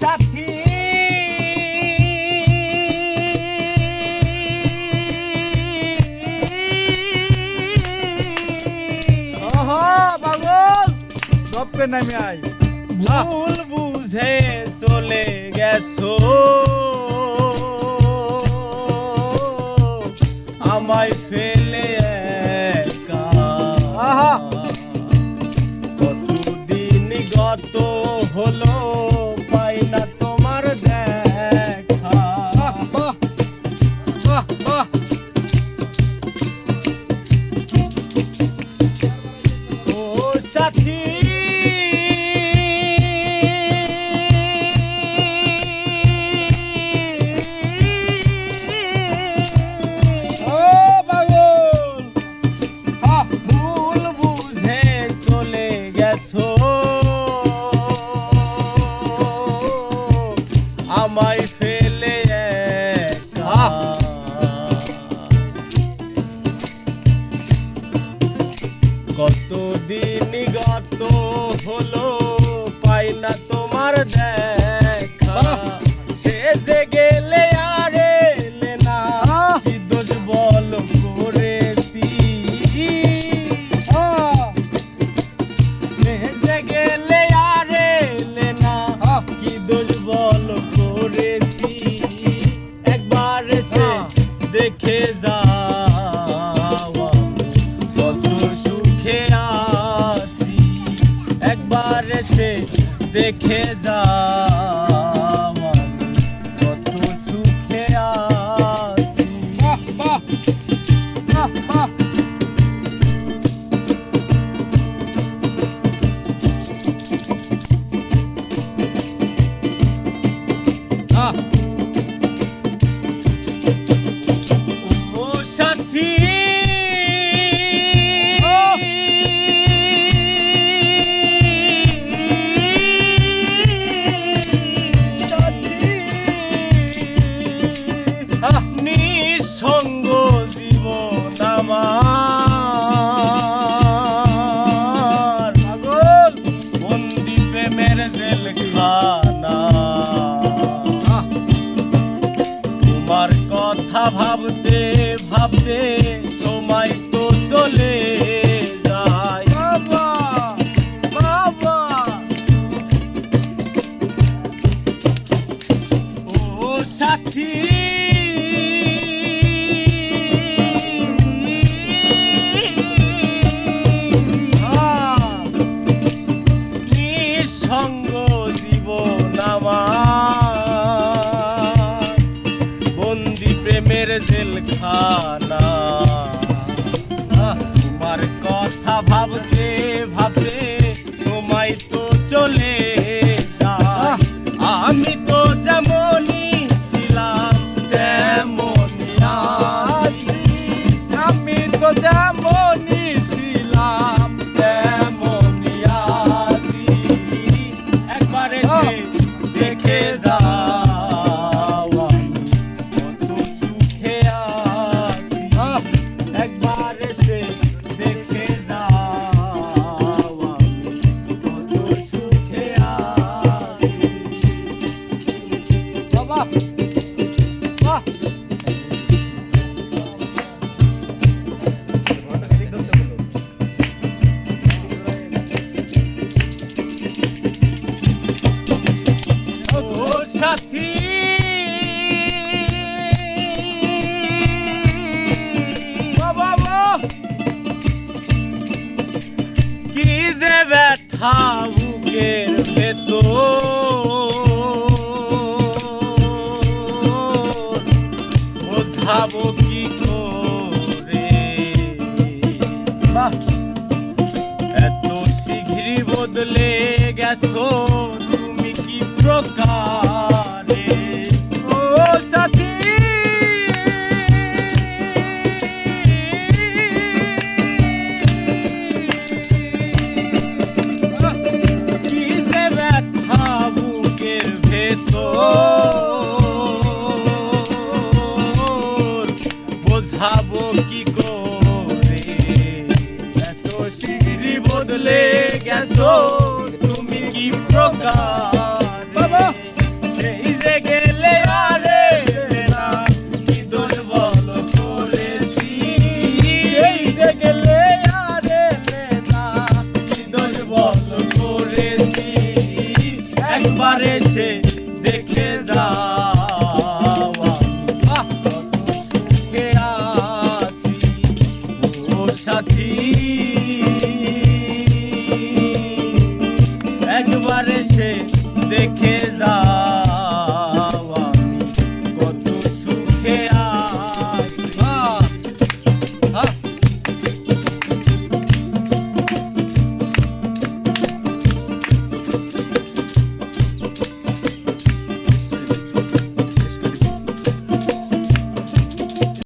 সাথী। সবকে নামে আই ভুল বুঝে চলে গেছো। আমায় ফেলে। কতদিন গত সে গেলে আর এলে না কি দোষ বল করেছি? গেলে আর এলে না কি দোষ বল করেছি? একবার এসে দেখে আছি। একবার এসে দেখে যাও। আমার পাগল। বন্দি প্রেমের জেলখানা। তোমার কথা ভাবতে ভাবতে সময় তো চলে যায়। বাবা বাবা। ও সাথী একবার এসে দেখে সাথী। কি যে ব্যথা বুকের ভেতর। বোঝাবো কি করে? বাহ। এত শীঘ্রই বদলে গেছো, তুমি কি প্রকার yes. দেখে